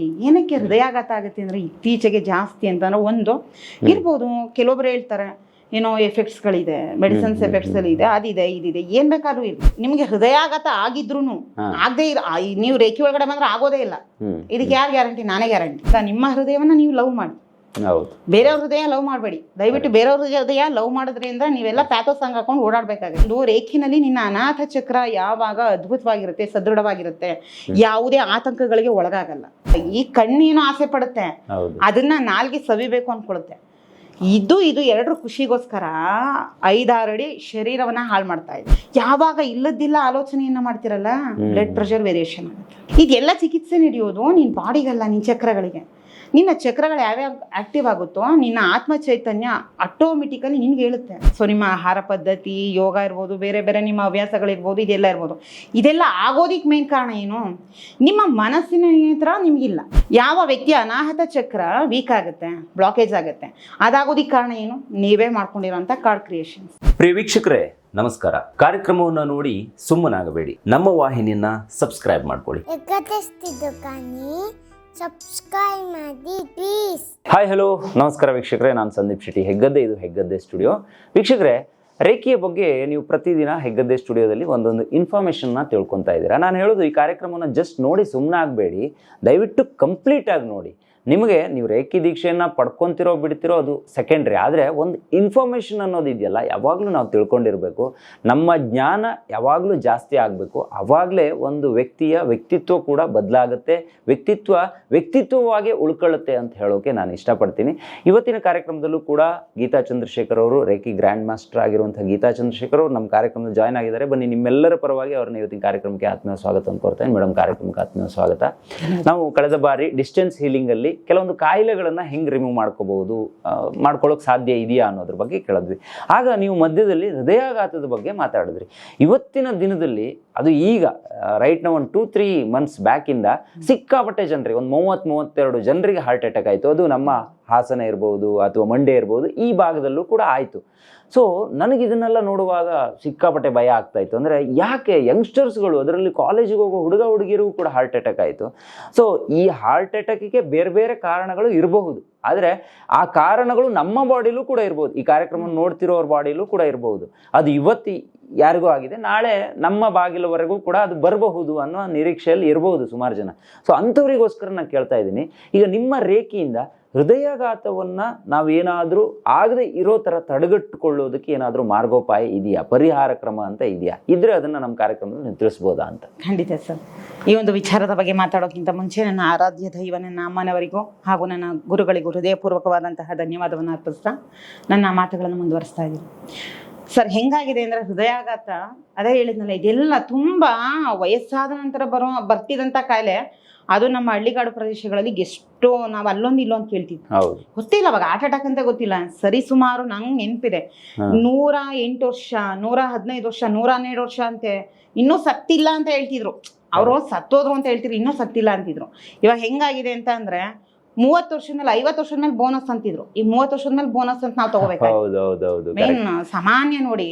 Anxiety ಏನಕ್ಕೆ ಹೃದಯಾಘಾತ ಆಗುತ್ತೆ ಅಂದರೆ ಇತ್ತೀಚೆಗೆ ಜಾಸ್ತಿ ಅಂತಂದ್ರೆ ಒಂದು. ಇರ್ಬೋದು ಕೆಲವೊಬ್ರು ಹೇಳ್ತಾರೆ ಏನೋ ಎಫೆಕ್ಟ್ಸ್ಗಳಿದೆ ಮೆಡಿಸಿನ್ಸ್ ಎಫೆಕ್ಟ್ಸ್ ಇದೆ ಅದಿದೆ ಇದಿದೆ ಏನ್ ಬೇಕಾದ್ರೂ ಇರಲಿ. ನಿಮಗೆ ಹೃದಯಾಘಾತ ಆಗಿದ್ರು. ಆಗದೆ ಇರ ನೀವು ರೇಖೆ ಒಳಗಡೆ ಬಂದ್ರೆ ಆಗೋದೇ ಇಲ್ಲ. ಇದಕ್ಕೆ ಯಾರು ಗ್ಯಾರಂಟಿ ನಾನೇ ಗ್ಯಾರಂಟಿ ನಿಮ್ಮ ಹೃದಯವನ್ನ ನೀವು ಲವ್ ಮಾಡಿ. ಹೌದು. ಬೇರೆಯವ್ರ ಹೃದಯ ಲವ್ ಮಾಡಬೇಡಿ. ದಯವಿಟ್ಟು ಬೇರೆಯವ್ರ ಹೃದಯ ಲವ್ ಮಾಡೋದ್ರಿಂದ ನೀವೆಲ್ಲ ಪ್ಯಾಥೋಸ್ ಹಂಗ್ ಹಾಕೊಂಡು ಓಡಾಡ್ಬೇಕಾಗುತ್ತೆ. ಒಂದು ರೇಖಿನಲ್ಲಿ ನಿನ್ನ ಅನಾಥ ಚಕ್ರ ಯಾವಾಗ ಅದ್ಭುತವಾಗಿರುತ್ತೆ ಸದೃಢವಾಗಿರುತ್ತೆ ಯಾವುದೇ ಆತಂಕಗಳಿಗೆ ಒಳಗಾಗಲ್ಲ. ಈ ಕಣ್ಣೇನೋ ಆಸೆ ಪಡುತ್ತೆ? ಅದನ್ನ ನಾಲ್ಗೆ ಸವಿಬೇಕು ಅನ್ಕೊಳುತ್ತೆ. ಇದು ಇದು ಎರಡರ ಖುಷಿಗೋಸ್ಕರ ಐದಾರು ಅಡಿ ಶರೀರವನ್ನ ಹಾಳು ಮಾಡ್ತಾ ಇದೆ. ಯಾವಾಗ ಇಲ್ಲದಿಲ್ಲ ಆಲೋಚನೆಯನ್ನ ಮಾಡ್ತಿರಲ್ಲ? ಬ್ಲಡ್ ಪ್ರೆಷರ್ ವೇರಿಯೇಷನ್ ಆಗುತ್ತೆ ಇದೆಲ್ಲ ಚಿಕಿತ್ಸೆ ನಡೆಯೋದು ನಿನ್ನ ಬಾಡಿಗಲ್ಲ ನಿನ್ನ ಚಕ್ರಗಳಿಗೆ. ನಿನ್ನ ಚಕ್ರಗಳು ಯಾವ್ಯಾವ ಆಕ್ಟಿವ್ ಆಗುತ್ತೋ ನಿನ್ನ ಆತ್ಮ ಚೈತನ್ಯ ಆಟೋಮೆಟಿಕಲಿ ನಿನ್ಗೆ ಹೇಳುತ್ತೆ. ಸೊ ನಿಮ್ಮ ಆಹಾರ ಪದ್ಧತಿ ಯೋಗ ಇರ್ಬೋದು ಬೇರೆ ಬೇರೆ ನಿಮ್ಮ ಹವ್ಯಾಸಗಳಿರ್ಬೋದು ಇದೆಲ್ಲ ಇರ್ಬೋದು. ಇದೆಲ್ಲ ಆಗೋದಿಕ್ ಮೇನ್ ಕಾರಣ ಏನು? ನಿಮ್ಮ ಮನಸ್ಸಿನ ನಿಯಂತ್ರಣ ನಿಮಗಿಲ್ಲ. ಯಾವ ವ್ಯಕ್ತಿ ಅನಾಹತ ಚಕ್ರ ವೀಕ್ ಆಗುತ್ತೆ ಬ್ಲಾಕೇಜ್ ಆಗುತ್ತೆ ಅದಾಗೋದಿಕ್ ಕಾರಣ ಏನು? ನೀವೇ ಮಾಡ್ಕೊಂಡಿರೋಂಥ ಕಾರ್ಡ್ ಕ್ರಿಯೇಷನ್ಸ್ ಪ್ರಿಯ ವೀಕ್ಷಕರೇ ನಮಸ್ಕಾರ. ಕಾರ್ಯಕ್ರಮವನ್ನು ನೋಡಿ ಸುಮ್ಮನಾಗಬೇಡಿ. ನಮ್ಮ ವಾಹಿನಿಯನ್ನ ಸಬ್ಸ್ಕ್ರೈಬ್ ಮಾಡ್ಕೊಳ್ಳಿ. ಸಬ್ಸ್ಕ್ರೈಬ್ ಮಾಡಿ ಪ್ಲೀಸ್ ಹಾಯ್ ಹಲೋ ನಮಸ್ಕಾರ ವೀಕ್ಷಕರೇ, ನಾನು ಸಂದೀಪ್ ಶೆಟ್ಟಿ, ಹೆಗ್ಗದ್ದೆ ಇದು ಹೆಗ್ಗದ್ದೆ ಸ್ಟುಡಿಯೋ ವೀಕ್ಷಕರೇ, ರೇಖೆಯ ಬಗ್ಗೆ ನೀವು ಪ್ರತಿದಿನ ಹೆಗ್ಗದ್ದೆ ಸ್ಟುಡಿಯೋದಲ್ಲಿ ಒಂದೊಂದು ಇನ್ಫಾರ್ಮೇಷನ್ನ ತಿಳ್ಕೊತಾ ಇದ್ದೀರಾ. ನಾನು ಹೇಳೋದು ಈ ಕಾರ್ಯಕ್ರಮವನ್ನು ಜಸ್ಟ್ ನೋಡಿ ಸುಮ್ಮನೆ ಆಗಬೇಡಿ ದಯವಿಟ್ಟು ಕಂಪ್ಲೀಟಾಗಿ ನೋಡಿ. ನಿಮಗೆ ನೀವು ರೇಖಿ ದೀಕ್ಷೆಯನ್ನು ಪಡ್ಕೊತಿರೋ ಬಿಡ್ತಿರೋ ಅದು ಸೆಕೆಂಡ್ರಿ ಆದರೆ ಒಂದು ಇನ್ಫಾರ್ಮೇಷನ್ ಅನ್ನೋದು ಇದೆಯಲ್ಲ ಯಾವಾಗಲೂ ನಾವು ತಿಳ್ಕೊಂಡಿರಬೇಕು. ನಮ್ಮ ಜ್ಞಾನ ಯಾವಾಗಲೂ ಜಾಸ್ತಿ ಆಗಬೇಕು. ಆವಾಗಲೇ ಒಂದು ವ್ಯಕ್ತಿಯ ವ್ಯಕ್ತಿತ್ವ ಕೂಡ ಬದಲಾಗುತ್ತೆ. ವ್ಯಕ್ತಿತ್ವ ವ್ಯಕ್ತಿತ್ವವಾಗಿ ಉಳ್ಕೊಳ್ಳುತ್ತೆ ಅಂತ ಹೇಳೋಕೆ ನಾನು ಇಷ್ಟಪಡ್ತೀನಿ. ಇವತ್ತಿನ ಕಾರ್ಯಕ್ರಮದಲ್ಲೂ ಕೂಡ ಗೀತಾ ಚಂದ್ರಶೇಖರ್ ಅವರು ರೇಖಿ ಗ್ರ್ಯಾಂಡ್ ಮಾಸ್ಟರ್ ಆಗಿರುವಂಥ ಗೀತಾ ಚಂದ್ರಶೇಖರ್ ಅವರು ನಮ್ಮ ಕಾರ್ಯಕ್ರಮದಲ್ಲಿ ಜಾಯ್ನ್ ಆಗಿದ್ದಾರೆ. ಬನ್ನಿ ನಿಮ್ಮೆಲ್ಲರ ಪರವಾಗಿ ಅವ್ರನ್ನ ಇವತ್ತಿನ ಕಾರ್ಯಕ್ರಮಕ್ಕೆ ಆತ್ಮೀಯ ಸ್ವಾಗತ ಅಂತ ಕೋರ್ತೇನೆ ಮೇಡಮ್ ಕಾರ್ಯಕ್ರಮಕ್ಕೆ ಆತ್ಮೀಯ ಸ್ವಾಗತ. ನಾವು ಕಳೆದ ಬಾರಿ ಡಿಸ್ಟೆನ್ಸ್ ಹೀಲಿಂಗಲ್ಲಿ ಕೆಲವೊಂದು ಕಾಯಿಲೆಗಳನ್ನು ಹೆಂಗೆ ರಿಮೂವ್ ಮಾಡ್ಕೋಬಹುದು ಮಾಡ್ಕೊಳ್ಳೋಕೆ ಸಾಧ್ಯ ಇದೆಯಾ ಅನ್ನೋದ್ರ ಬಗ್ಗೆ ಕೇಳಿದ್ವಿ. ಆಗ ನೀವು ಮಧ್ಯದಲ್ಲಿ ಹೃದಯಾಘಾತದ ಬಗ್ಗೆ ಮಾತಾಡಿದ್ರಿ. ಇವತ್ತಿನ ದಿನದಲ್ಲಿ ಅದು ಈಗ ರೈಟ್ನ ಒಂದು ಟೂ ತ್ರೀ ಮಂತ್ಸ್ ಬ್ಯಾಕಿಂದ ಸಿಕ್ಕಾಪಟ್ಟೆ ಜನರಿಗೆ, ಒಂದು ಮೂವತ್ತು, ಮೂವತ್ತೆರಡು ಜನರಿಗೆ ಹಾರ್ಟ್ ಅಟ್ಯಾಕ್ ಆಯಿತು. ಅದು ನಮ್ಮ ಹಾಸನ ಇರ್ಬೋದು ಅಥವಾ ಮಂಡ್ಯ ಇರ್ಬೋದು, ಈ ಭಾಗದಲ್ಲೂ ಕೂಡ ಆಯಿತು. ಸೊ ನನಗೆ ಇದನ್ನೆಲ್ಲ ನೋಡುವಾಗ ಸಿಕ್ಕಾಪಟ್ಟೆ ಭಯ ಆಗ್ತಾ ಇತ್ತು. ಅಂದರೆ ಯಾಕೆ ಯಂಗ್ಸ್ಟರ್ಸ್ಗಳು ಅದರಲ್ಲಿ ಕಾಲೇಜಿಗೆ ಹೋಗೋ ಹುಡುಗ ಹುಡುಗಿರಿಗೂ ಕೂಡ ಹಾರ್ಟ್ ಅಟ್ಯಾಕ್ ಆಯಿತು. ಸೊ ಈ ಹಾರ್ಟ್ ಅಟ್ಯಾಕಿಗೆ ಬೇರೆ ಬೇರೆ ಕಾರಣಗಳು ಇರಬಹುದು. ಆದರೆ ಆ ಕಾರಣಗಳು ನಮ್ಮ ಬಾಡಿಲೂ ಕೂಡ ಇರ್ಬೋದು ಈ ಕಾರ್ಯಕ್ರಮ ನೋಡ್ತಿರೋರ ಬಾಡಿಲೂ ಕೂಡ ಇರಬಹುದು. ಅದು ಇವತ್ತು ಯಾರಿಗೂ ಆಗಿದೆ. ನಾಳೆ ನಮ್ಮ ಬಾಗಿಲವರೆಗೂ ಕೂಡ ಅದು ಬರಬಹುದು ಅನ್ನೋ ನಿರೀಕ್ಷೆಯಲ್ಲಿ ಇರಬಹುದು ಸುಮಾರು ಜನ. ಸೊ ಅಂಥವರಿಗೋಸ್ಕರ ನಾನು ಕೇಳ್ತಾ ಇದ್ದೀನಿ. ಈಗ ನಿಮ್ಮ ರೇಖೆಯಿಂದ ಹೃದಯಾಘಾತವನ್ನು ನಾವೇನಾದರೂ ಆಗದೆ ಇರೋ ಥರ ತಡೆಗಟ್ಟುಕೊಳ್ಳೋದಕ್ಕೆ ಏನಾದರೂ ಮಾರ್ಗೋಪಾಯ ಇದೆಯಾ? ಪರಿಹಾರ ಕ್ರಮ ಅಂತ ಇದೆಯಾ? ಇದ್ರೆ ಅದನ್ನು ನಮ್ಮ ಕಾರ್ಯಕ್ರಮದಲ್ಲಿ ನೀವು ತಿಳಿಸ್ಬೋದಾ ಅಂತ. ಖಂಡಿತ ಸರ್. ಈ ಒಂದು ವಿಚಾರದ ಬಗ್ಗೆ ಮಾತಾಡೋಕ್ಕಿಂತ ಮುಂಚೆ ನನ್ನ ಆರಾಧ್ಯ ದೈವ, ನನ್ನ ಅಮ್ಮನವರಿಗೂ ಹಾಗೂ ನನ್ನ ಗುರುಗಳಿಗೂ ಹೃದಯಪೂರ್ವಕವಾದಂತಹ ಧನ್ಯವಾದವನ್ನು ಅರ್ಪಿಸ್ತಾ ನನ್ನ ಮಾತುಗಳನ್ನು ಮುಂದುವರಿಸ್ತಾ ಇದ್ದೀನಿ. ಸರ್ ಹೆಂಗಾಗಿದೆ ಅಂದ್ರೆ ಹೃದಯಾಘಾತ? ಅದೇ ಹೇಳಿದ್ನಲ್ಲ ಇದೆಲ್ಲ ತುಂಬಾ ವಯಸ್ಸಾದ ನಂತರ ಬರೋ ಬರ್ತಿದಂತ ಕಾಯಿಲೆ. ಅದು ನಮ್ಮ ಹಳ್ಳಿಗಾಡು ಪ್ರದೇಶಗಳಲ್ಲಿ ಎಷ್ಟೋ ನಾವು ಅಲ್ಲೊಂದು ಇಲ್ಲೊಂದು ಕೇಳ್ತಿದ್ವಿ. ಗೊತ್ತಿಲ್ಲ ಅವಾಗ ಹಾರ್ಟ್ ಅಟ್ಯಾಕ್ ಅಂತ ಗೊತ್ತಿಲ್ಲ. ಸರಿ ಸುಮಾರು ನಂಗೆ ನೆನಪಿದೆ. ನೂರ ಎಂಟು ವರ್ಷ ನೂರ ಹದಿನೈದು ವರ್ಷ ನೂರ ಹನ್ನೆರಡು ವರ್ಷ ಅಂತೆ. ಇನ್ನೂ ಸತ್ತಿಲ್ಲ ಅಂತ ಹೇಳ್ತಿದ್ರು. ಅವರು ಸತ್ತೋದ್ರು ಅಂತ ಹೇಳ್ತಿದ್ರು ಇನ್ನೂ ಸತ್ತಿಲ್ಲ ಅಂತಿದ್ರು. ಇವಾಗ ಹೆಂಗಾಗಿದೆ ಅಂತ ಅಂದ್ರೆ ಮೂವತ್ತು ವರ್ಷದ ಮೇಲೆ ಐವತ್ತು ವರ್ಷದ ಮೇಲೆ ಬೋನಸ್ ಅಂತಿದ್ರು. ಈ ಮೂವತ್ತು ವರ್ಷದ ಮೇಲೆ ಬೋನಸ್ ಅಂತ ನಾವು ತಗೋಬೇಕು ಮೇನ್ ಸಾಮಾನ್ಯ ನೋಡಿ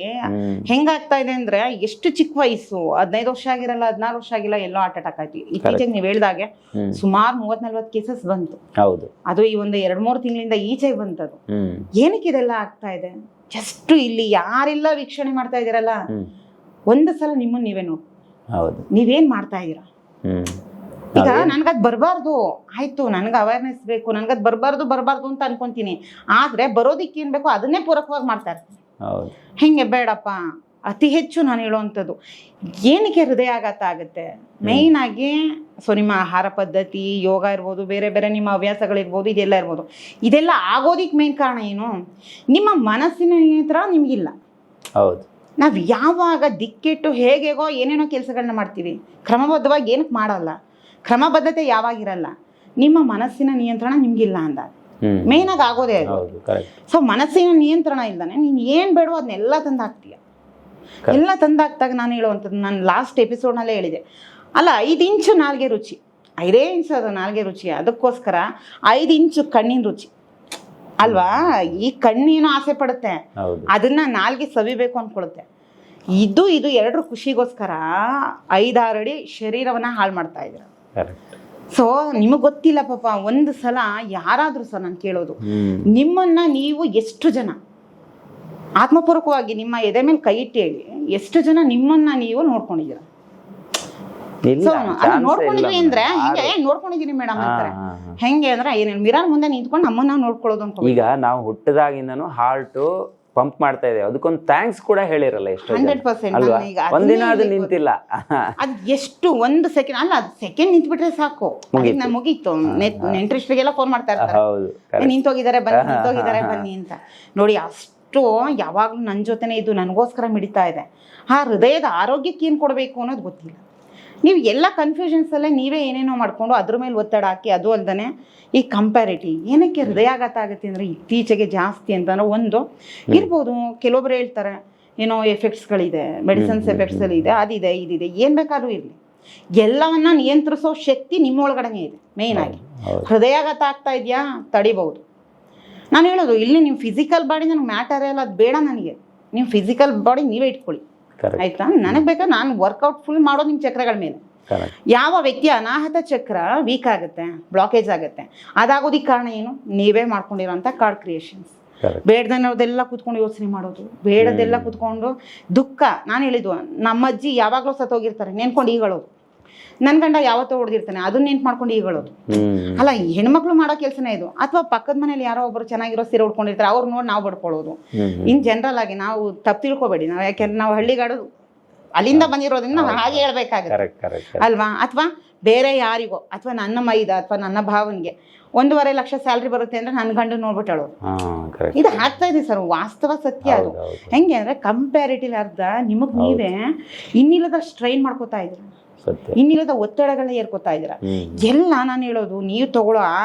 ಹೆಂಗಾಗ್ತಾ ಇದೆ ಅಂದ್ರೆ ಎಷ್ಟು ಚಿಕ್ಕ ವಯಸ್ಸು ಹದಿನೈದು ವರ್ಷ ಆಗಿರಲ್ಲ ಹದಿನಾರು ವರ್ಷ ಆಗಿಲ್ಲ ಎಲ್ಲೋ ಹಾರ್ಟ್ ಅಟ್ಯಾಕ್ ಆಯ್ತು. ಇತ್ತೀಚೆಗೆ ನೀವು ಹೇಳ್ದಾಗೆ. ಸುಮಾರು ಮೂವತ್ ನಲ್ವತ್ತು ಕೇಸಸ್ ಬಂತು. ಹೌದು. ಅದು ಈ ಒಂದು ಎರಡ್ ಮೂರು ತಿಂಗಳಿಂದ ಈಚೆಗೆ ಬಂತದು. ಏನಕ್ಕೆ ಇದೆಲ್ಲ ಆಗ್ತಾ ಇದೆ? ಜಸ್ಟ್ ಇಲ್ಲಿ ಯಾರೆಲ್ಲ ವೀಕ್ಷಣೆ ಮಾಡ್ತಾ ಇದೀರಲ್ಲ ಒಂದು ಸಲ ನಿಮ್ಮನ್ನ ನೀವೇ ನೋಡಿ. ಹೌದು. ನೀವೇನ್ ಮಾಡ್ತಾ ಇದ್ದೀರಾ? ಹ್ಮ್. ಈಗ ನನ್ಗದ್ ಬರಬಾರ್ದು. ಆಯ್ತು ನನ್ಗೆ ಅವೇರ್ನೆಸ್ ಬೇಕು. ನನ್ಗದ್ ಬರಬಾರ್ದು ಬರಬಾರ್ದು ಅಂತ ಅನ್ಕೊಂತೀನಿ. ಆದ್ರೆ ಬರೋದಿಕ್ಕೆ ಏನ್ ಬೇಕೋ ಅದನ್ನೇ ಪೂರಕವಾಗಿ ಮಾಡ್ತಾ ಇರ್ತೀನಿ ಹೌದು. ಹೆಂಗೆ ಬೇಡಪ್ಪ. ಅತಿ ಹೆಚ್ಚು ನಾನು ಹೇಳುವಂಥದ್ದು ಏನಕ್ಕೆ ಹೃದಯಾಘಾತ ಆಗುತ್ತೆ? ಮೇಯ್ನ್ ಆಗಿ ಸೊ ನಿಮ್ಮ ಆಹಾರ ಪದ್ಧತಿ ಯೋಗ ಇರ್ಬೋದು ಬೇರೆ ಬೇರೆ ನಿಮ್ಮ ಹವ್ಯಾಸಗಳಿರ್ಬೋದು ಇದೆಲ್ಲ ಇರ್ಬೋದು. ಇದೆಲ್ಲ ಆಗೋದಿಕ್ ಮೇನ್ ಕಾರಣ ಏನು? ನಿಮ್ಮ ಮನಸ್ಸಿನ ನಿಯಂತ್ರಣ ನಿಮಗಿಲ್ಲ. ಹೌದು. ನಾವು ಯಾವಾಗ ದಿಕ್ಕಿಟ್ಟು ಹೇಗೆಗೋ ಏನೇನೋ ಕೆಲಸಗಳನ್ನ ಮಾಡ್ತೀವಿ. ಕ್ರಮಬದ್ಧವಾಗಿ ಏನಕ್ಕೆ ಮಾಡಲ್ಲ. ಕ್ರಮಬದ್ಧತೆ ಯಾವಾಗಿರಲ್ಲ? ನಿಮ್ಮ ಮನಸ್ಸಿನ ನಿಯಂತ್ರಣ ನಿಮ್ಗಿಲ್ಲ ಅಂದಾಗ ಮೇನ್ ಆಗಿ ಆಗೋದೇ ಅದು ಸೊ ಮನಸ್ಸಿನ ನಿಯಂತ್ರಣ ಇಲ್ದಾನೆ ನೀನು ಏನು ಬೇಡೋ ಅದನ್ನೆಲ್ಲ ತಂದು ಹಾಕ್ತೀಯ ಎಲ್ಲ ತಂದು ಹಾಕ್ದಾಗ ನಾನು ಹೇಳುವಂಥದ್ದು ನಾನು ಲಾಸ್ಟ್ ಎಪಿಸೋಡ್ನಲ್ಲೇ ಹೇಳಿದೆ. ಅಲ್ಲ ಐದು ಇಂಚು ನಾಲ್ಗೆ ರುಚಿ. ಐದೇ ಇಂಚು ಅದು ನಾಲ್ಗೆ ರುಚಿ. ಅದಕ್ಕೋಸ್ಕರ ಐದು ಇಂಚು ಕಣ್ಣಿನ ರುಚಿ. ಅಲ್ವಾ? ಈ ಕಣ್ಣೇನೋ ಆಸೆ ಪಡುತ್ತೆ. ಅದನ್ನ ನಾಲ್ಗೆ ಸವಿಬೇಕು ಅನ್ಕೊಳುತ್ತೆ. ಇದು ಇದು ಎರಡರ ಖುಷಿಗೋಸ್ಕರ ಐದಾರು ಅಡಿ ಶರೀರವನ್ನ ಹಾಳು ಮಾಡ್ತಾ ಕರೆಕ್ಟ್ ಸೊ ನಿಮಗೆ ಗೊತ್ತಿಲ್ಲ ಪಾಪ ಒಂದು ಸಲ ಯಾರಾದರೂ ಸಹ ನಾನು ಕೇಳೋದು. ನಿಮ್ಮನ್ನ ನೀವು ಎಷ್ಟು ಜನ? ಆತ್ಮಪೂರ್ವಕವಾಗಿ ನಿಮ್ಮ ಎದೆ ಮೇಲೆ ಕೈ ಇಟ್ಟು ಹೇಳಿ ಎಷ್ಟು ಜನ ನಿಮ್ಮನ್ನ ನೀವು ನೋಡ್ಕೊಂಡಿದ್ದೀರಾ? ನೋಡ್ಕೊಂಡಿದ್ವಿ ಅಂದ್ರೆ. ಹಿಂಗೆ "ಏ, ನೋಡ್ಕೊಂಡಿದೀನಿ ಮೇಡಮ್ ಅಂತಾರೆ. ಹೆಂಗೆ ಅಂದ್ರೆ ಏನೇನು ಮಿರಾರ್ ಮುಂದೆ ನಿಂತ್ಕೊಂಡು ನಮ್ಮನ್ನ ನೋಡ್ಕೊಳ್ಳೋದು ಅಂತ ಈಗ ನಾವು ಹುಟ್ಟದಾಗಿಂದನು ಹಾರ್ಟ್ ಪಂಪ್ ಮಾಡ್ತಾ ಇದೆ. ಅದಕ್ಕೊಂದು ಥ್ಯಾಂಕ್ಸ್ ಕೂಡ ಹೇಳಿರಲ್ಲ ಎಷ್ಟು ಹಂಡ್ರೆಡ್ 100% ನಾನು ಈಗ ಅದನ್ನೇ ಒಂದಿನ ಅದು ನಿಂತಿಲ್ಲ. ಅದು ಎಷ್ಟು ಒಂದು ಸೆಕೆಂಡ್ ಅಲ್ಲ ಅದು ಸೆಕೆಂಡ್ ನಿಂತ್ಬಿಟ್ರೆ ಸಾಕು. ಮುಗೀತು. ನಾನು ಮುಗೀತು. ನೆಂಟ್ರಿಸ್ಟ್ರಿಗೆಲ್ಲ ಫೋನ್ ಮಾಡ್ತಾ ಇರ್ತಾರೆ. ಹೌದು ನಿಂತೋಗಿದ್ದಾರೆ ಬನ್ನಿ ನಿಂತೋಗಿದ್ದಾರೆ ಬನ್ನಿ ಅಂತ. ನೋಡಿ ಅಷ್ಟು ಯಾವಾಗಲೂ ನನ್ನ ಜೊತೆನೆ ಇದು ನನಗೋಸ್ಕರ ಮಿಡಿತಾ ಇದೆ. ಆ ಹೃದಯದ ಆರೋಗ್ಯಕ್ಕೆ ಏನು ಕೊಡಬೇಕು ಅನ್ನೋದು ಗೊತ್ತಿಲ್ಲ. ನೀವು ಎಲ್ಲ ಕನ್ಫ್ಯೂಷನ್ಸಲ್ಲೇ ನೀವೇ ಏನೇನೋ ಮಾಡ್ಕೊಂಡು ಅದ್ರ ಮೇಲೆ ಒತ್ತಡ ಹಾಕಿ ಅದು ಅಲ್ದೇ ಈ ಕಂಪ್ಯಾರಿಟಿವ್ ಏನಕ್ಕೆ ಹೃದಯಾಘಾತ ಆಗುತ್ತೆ ಅಂದರೆ ಇತ್ತೀಚೆಗೆ ಜಾಸ್ತಿ ಅಂತಂದ್ರೆ ಒಂದು ಇರ್ಬೋದು ಕೆಲವೊಬ್ರು ಹೇಳ್ತಾರೆ ಏನೋ ಎಫೆಕ್ಟ್ಸ್ಗಳಿದೆ ಮೆಡಿಸಿನ್ಸ್ ಇದೆ ಅದಿದೆ ಇದಿದೆ ಏನು ಬೇಕಾದ್ರೂ ಇರಲಿ. ಎಲ್ಲವನ್ನ ನಿಯಂತ್ರಿಸೋ ಶಕ್ತಿ ನಿಮ್ಮ ಒಳಗಡೆನೇ ಇದೆ ಮೇಯ್ನ್ ಆಗಿ. ಹೌದು. ಹೃದಯಾಘಾತ ಆಗ್ತಾ ಇದೆಯಾ? ತಡಿಬಹುದು. ನಾನು ಹೇಳೋದು ಇಲ್ಲಿ ನಿಮ್ಮ ಫಿಸಿಕಲ್ ಬಾಡಿ ನನಗೆ ಮ್ಯಾಟರ್ ಅಲ್ಲ ಅದು ಬೇಡ ನನಗೆ. ನೀವು ಫಿಸಿಕಲ್ ಬಾಡಿ ನೀವೇ ಇಟ್ಕೊಳ್ಳಿ. ಆಯ್ತಾ? ನನಗೆ ಬೇಕಾ? ನಾನು ವರ್ಕೌಟ್ ಫುಲ್ ಮಾಡೋದು ನಿಮ್ಮ ಚಕ್ರಗಳ ಮೇಲೆ. ಯಾವ ವ್ಯಕ್ತಿ ಅನಾಹತ ಚಕ್ರ ವೀಕ್ ಆಗುತ್ತೆ ಬ್ಲಾಕೇಜ್ ಆಗುತ್ತೆ ಅದಾಗೋದಿಕ್ಕೆ ಕಾರಣ ಏನು? ನೀವೇ ಮಾಡ್ಕೊಂಡಿರೋಂಥ ಕಾರ್ಡ್ ಕ್ರಿಯೇಷನ್ಸ್ ಬೇಡದನ್ನೋದೆಲ್ಲ ಕೂತ್ಕೊಂಡು ಯೋಚನೆ ಮಾಡೋದು. ಬೇಡದೆಲ್ಲ ಕೂತ್ಕೊಂಡು ದುಃಖ. ನಾನು ಹೇಳಿದ್ದು ನಮ್ಮ ಅಜ್ಜಿ ಯಾವಾಗಲೂ ಸತ್ತೋಗಿರ್ತಾರೆ. ನೆನ್ಕೊಂಡು ಈಗಳೋದು. ನನ್ನ ಗಂಡ ಯಾವತ್ತೋ ಹೊಡೆದಿರ್ತಾನೆ. ಅದನ್ನ ನೆನ್ಪು ಮಾಡ್ಕೊಂಡು ಈಗಳೋದು. ಅಲ್ಲ ಹೆಣ್ಮಕ್ಳು ಮಾಡೋ ಕೆಲಸನೇ ಇದು. ಅಥವಾ ಪಕ್ಕದ ಮನೇಲಿ ಯಾರೋ ಒಬ್ರು ಚೆನ್ನಾಗಿರೋ ಸೀರೆ ಉಡ್ಕೊಂಡಿರ್ತಾರೆ ಅವ್ರು ನೋಡಿ ನಾವು ಬಡ್ಕೊಳ್ಳೋದು ಇನ್ ಜನರಲ್ ಆಗಿ ನಾವು ತಪ್ಪು ತಿಳ್ಕೊಬೇಡಿ. ನಾವು ಯಾಕೆಂದ್ರೆ ನಾವು ಹಳ್ಳಿಗಾಡು ಅಲ್ಲಿಂದ ಬಂದಿರೋದ್ರಿಂದ ನಾವು ಹಾಗೆ ಹೇಳ್ಬೇಕಾಗುತ್ತೆ. ಅಲ್ವಾ? ಅಥವಾ ಬೇರೆ ಯಾರಿಗೋ ಅಥವಾ ನನ್ನ ಮೈದ ಅಥವಾ ನನ್ನ ಭಾವನ್ಗೆ ಒಂದೂವರೆ ಲಕ್ಷ ಸ್ಯಾಲ್ರಿ ಬರುತ್ತೆ ಅಂದ್ರೆ ನನ್ನ ಗಂಡು ನೋಡ್ಬಿಟ್ಟು ಹೇಳೋದು ಹಾ ಕರೆಕ್ಟ್ ಇದು ಆಗ್ತಾ ಇದೆ ಸರ್ ವಾಸ್ತವ ಸತ್ಯ ಅದು. ಹೆಂಗೆ ಅಂದ್ರೆ ಕಂಪ್ಯಾರಿಟಿವ್ ಅರ್ಧ ನಿಮಗ್ ನೀವೇ ಇನ್ನಿಲ್ಲದ ಸ್ಟ್ರೈನ್ ಮಾಡ್ಕೋತಾ ಸತ್ಯ ಇನ್ನಿಲ್ಲದ ಒತ್ತಡಗಳನ್ನ ಏರ್ಕೋತಾ ಇದ್ದೀರ? ಎಲ್ಲ ನಾನು ಹೇಳೋದು ನೀವು ತಗೊಳ್ಳೋ ಆ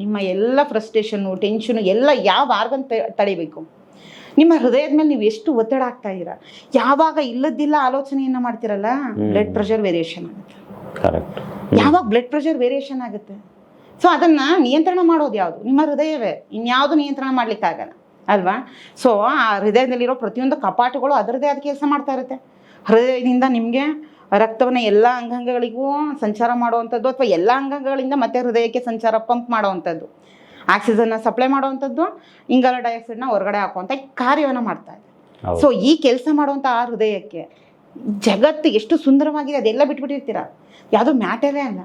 ನಿಮ್ಮ ಎಲ್ಲ ಫ್ರಸ್ಟ್ರೇಷನ್ನು ಟೆನ್ಷನು ಎಲ್ಲ ಯಾವ ಆರ್ಗನ್ ತಡಿಬೇಕು? ನಿಮ್ಮ ಹೃದಯದ ಮೇಲೆ ನೀವು ಎಷ್ಟು ಒತ್ತಡ ಆಗ್ತಾ ಇದ್ದೀರಾ? ಯಾವಾಗ ಇಲ್ಲದಿಲ್ಲ ಆಲೋಚನೆಯನ್ನ ಮಾಡ್ತಿರಲ್ಲ? ಬ್ಲಡ್ ಪ್ರೆಷರ್ ವೇರಿಯೇಷನ್ ಆಗುತ್ತೆ. ಯಾವಾಗ ಬ್ಲಡ್ ಪ್ರೆಷರ್ ವೇರಿಯೇಷನ್ ಆಗುತ್ತೆ? ಸೊ ಅದನ್ನ ನಿಯಂತ್ರಣ ಮಾಡೋದು ಯಾವುದು? ನಿಮ್ಮ ಹೃದಯವೇ. ಇನ್ಯಾವುದು ನಿಯಂತ್ರಣ ಮಾಡ್ಲಿಕ್ಕಾಗಲ್ಲ ಅಲ್ವಾ? ಸೊ ಆ ಹೃದಯದಲ್ಲಿರೋ ಪ್ರತಿಯೊಂದು ಕಪಾಟುಗಳು ಅದರದೇ ಆದ ಕೆಲಸ ಮಾಡ್ತಾ ಇರುತ್ತೆ. ಹೃದಯದಿಂದ ನಿಮಗೆ ರಕ್ತವನ್ನು ಎಲ್ಲ ಅಂಗಾಂಗಗಳಿಗೂ ಸಂಚಾರ ಮಾಡುವಂಥದ್ದು ಅಥವಾ ಎಲ್ಲ ಅಂಗಾಂಗಗಳಿಂದ ಮತ್ತೆ ಹೃದಯಕ್ಕೆ ಸಂಚಾರ ಪಂಪ್ ಮಾಡುವಂಥದ್ದು ಆಕ್ಸಿಜನ್ನ ಸಪ್ಲೈ ಮಾಡುವಂಥದ್ದು ಇಂಗಾಲ ಡೈಆಕ್ಸೈಡ್ನ ಹೊರಗಡೆ ಹಾಕುವಂಥ ಕಾರ್ಯವನ್ನು ಮಾಡ್ತಾ ಇದೆ. ಸೊ ಈ ಕೆಲಸ ಮಾಡುವಂಥ ಆ ಹೃದಯಕ್ಕೆ ಜಗತ್ತು ಎಷ್ಟು ಸುಂದರವಾಗಿದೆ ಅದೆಲ್ಲ ಬಿಟ್ಬಿಟ್ಟಿರ್ತೀರ? ಯಾವುದೋ ಮ್ಯಾಟರೇ ಅಲ್ಲ.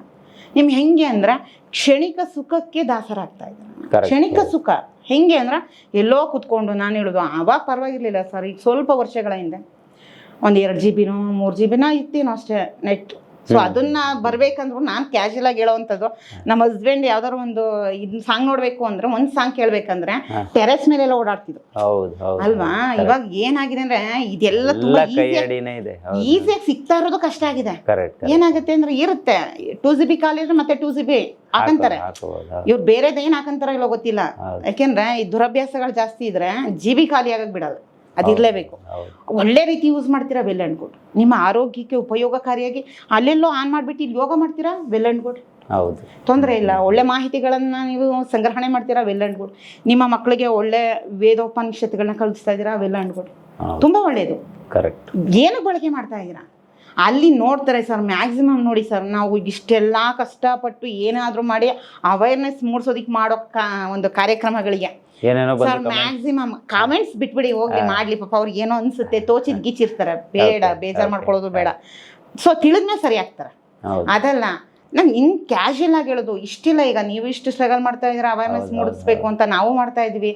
ನಿಮ್ಗೆ ಹೆಂಗೆ ಅಂದ್ರೆ ಕ್ಷಣಿಕ ಸುಖಕ್ಕೆ ದಾಸರಾಗ್ತಾ ಇದ್ದಾರೆ. ಕ್ಷಣಿಕ ಸುಖ ಹೆಂಗೆ ಅಂದ್ರೆ ಎಲ್ಲೋ ಕುತ್ಕೊಂಡು ನಾನು ಹೇಳೋದು ಅವಾಗ ಪರವಾಗಿರ್ಲಿಲ್ಲ ಸರ್ ಈಗ ಸ್ವಲ್ಪ ವರ್ಷಗಳ ಹಿಂದೆ. ಒಂದು ಎರಡು ಜಿ ಬಿನೋ ಮೂರು ಜಿ ಬಿನೋ ಇತ್ತೇನೋ ಅಷ್ಟೇ ನೆಟ್ ಸೊ ಅದನ್ನ ಬರ್ಬೇಕಂದ್ರು ನಾನು ಕ್ಯಾಶುಯಲ್ ಆಗಿ ಹೇಳೋವಂಥದ್ದು ನಮ್ಮ ಹಸ್ಬೆಂಡ್ ಯಾವ್ದಾದ್ರು ಒಂದು ಇದ್ ಸಾಂಗ್ ನೋಡ್ಬೇಕು ಅಂದ್ರೆ ಒಂದು ಸಾಂಗ್ ಕೇಳ್ಬೇಕಂದ್ರೆ ಟೆರೆಸ್ ಮೇಲೆಲ್ಲ ಓಡಾಡ್ತಿದ್ರು. ಅಲ್ವಾ? ಇವಾಗ ಏನಾಗಿದೆ ಅಂದ್ರೆ ಇದೆಲ್ಲ ತುಂಬಾ ಈಸಿಯಾಗಿ ಸಿಗ್ತಾ ಇರೋದು ಕಷ್ಟ ಆಗಿದೆ. ಏನಾಗುತ್ತೆ ಅಂದ್ರೆ ಇರುತ್ತೆ. ಟು ಜಿ ಬಿ ಕಾಲಿದ್ರೆ ಮತ್ತೆ ಟು ಜಿ ಬಿ ಹಾಕಂತಾರೆ. ಇವ್ರು ಬೇರೆದ್ ಏನ್ ಹಾಕಂತಾರ ಇಲ್ಲೋ ಗೊತ್ತಿಲ್ಲ. ಯಾಕೆಂದ್ರೆ ಈ ದುರಭ್ಯಾಸಗಳು ಜಾಸ್ತಿ ಇದ್ರೆ ಜಿ ಬಿ ಖಾಲಿ ಆಗಕ್ ಬಿಡಲ್ಲ. ಅದಿರ್ಲೇಬೇಕು ಒಳ್ಳೆ ರೀತಿ ಯೂಸ್ ಮಾಡ್ತೀರಾ ವೆಲ್ ಅಂಡ್ ಗುಡ್ ನಿಮ್ಮ ಆರೋಗ್ಯಕ್ಕೆ ಉಪಯೋಗಕಾರಿಯಾಗಿ ಅಲ್ಲೆಲ್ಲೋ ಆನ್ ಮಾಡಿಬಿಟ್ಟು ಇಲ್ಲಿ ಯೋಗ ಮಾಡ್ತೀರಾ ವೆಲ್ ಅಂಡ್ ಗುಡ್ ಹೌದು. ತೊಂದರೆ ಇಲ್ಲ ಒಳ್ಳೆ ಮಾಹಿತಿಗಳನ್ನು ನೀವು ಸಂಗ್ರಹಣೆ ಮಾಡ್ತೀರಾ ವೆಲ್ ಅಂಡ್ ಗುಡ್ ನಿಮ್ಮ ಮಕ್ಕಳಿಗೆ ಒಳ್ಳೆ ವೇದೋಪನಿಷತ್ಗಳನ್ನ ಕಲಿಸ್ತಾ ಇದ್ದೀರಾ ವೆಲ್ ಅಂಡ್ ಗುಡ್ ತುಂಬ ಒಳ್ಳೆಯದು ಕರೆಕ್ಟ್ ಏನು ಬಳಕೆ ಮಾಡ್ತಾ ಇದ್ದೀರಾ? ಅಲ್ಲಿ ನೋಡ್ತಾರೆ ಸರ್ ಮ್ಯಾಕ್ಸಿಮಮ್ ನೋಡಿ ಸರ್ ನಾವು ಇಷ್ಟೆಲ್ಲ ಕಷ್ಟಪಟ್ಟು ಏನಾದರೂ ಮಾಡಿ ಅವೇರ್ನೆಸ್ ಮೂಡಿಸೋದಕ್ಕೆ ಮಾಡೋ ಕಾ ಒಂದು ಕಾರ್ಯಕ್ರಮಗಳಿಗೆ. ಏನೇನೋ ಸರ್ ಮ್ಯಾಕ್ಸಿಮಮ್ ಕಾಮೆಂಟ್ಸ್ ಬಿಟ್ಬಿಡಿ ಹೋಗ್ಲಿ ಮಾಡ್ಲಿ ಪಾಪ ಅವ್ರಿಗೆ ಏನೋ ಅನ್ಸುತ್ತೆ ತೋಚಿದ್ ಗೀಚಿರ್ತಾರೆ ಬೇಡ ಬೇಜಾರ್ ಮಾಡ್ಕೊಳೋದು ಮಾಡ್ಕೊಳ್ಳೋದು ಬೇಡ. ಸೊ ತಿಳಿದ್ಮೇಲೆ ಸರಿ ಆಗ್ತಾರೆ. ಅದಲ್ಲ ನಾನು ಇನ್ ಕ್ಯಾಶುಯಲ್ ಆಗಿ ಹೇಳೋದು ಇಷ್ಟಿಲ್ಲ ಈಗ ನೀವು ಇಷ್ಟು ಸ್ಟ್ರಗಲ್ ಮಾಡ್ತಾ ಇದ್ದೀರಾ ಅವೇರ್ನೆಸ್ ಮೂಡಿಸ್ಬೇಕು ಅಂತ ನಾವು ಮಾಡ್ತಾ ಇದೀವಿ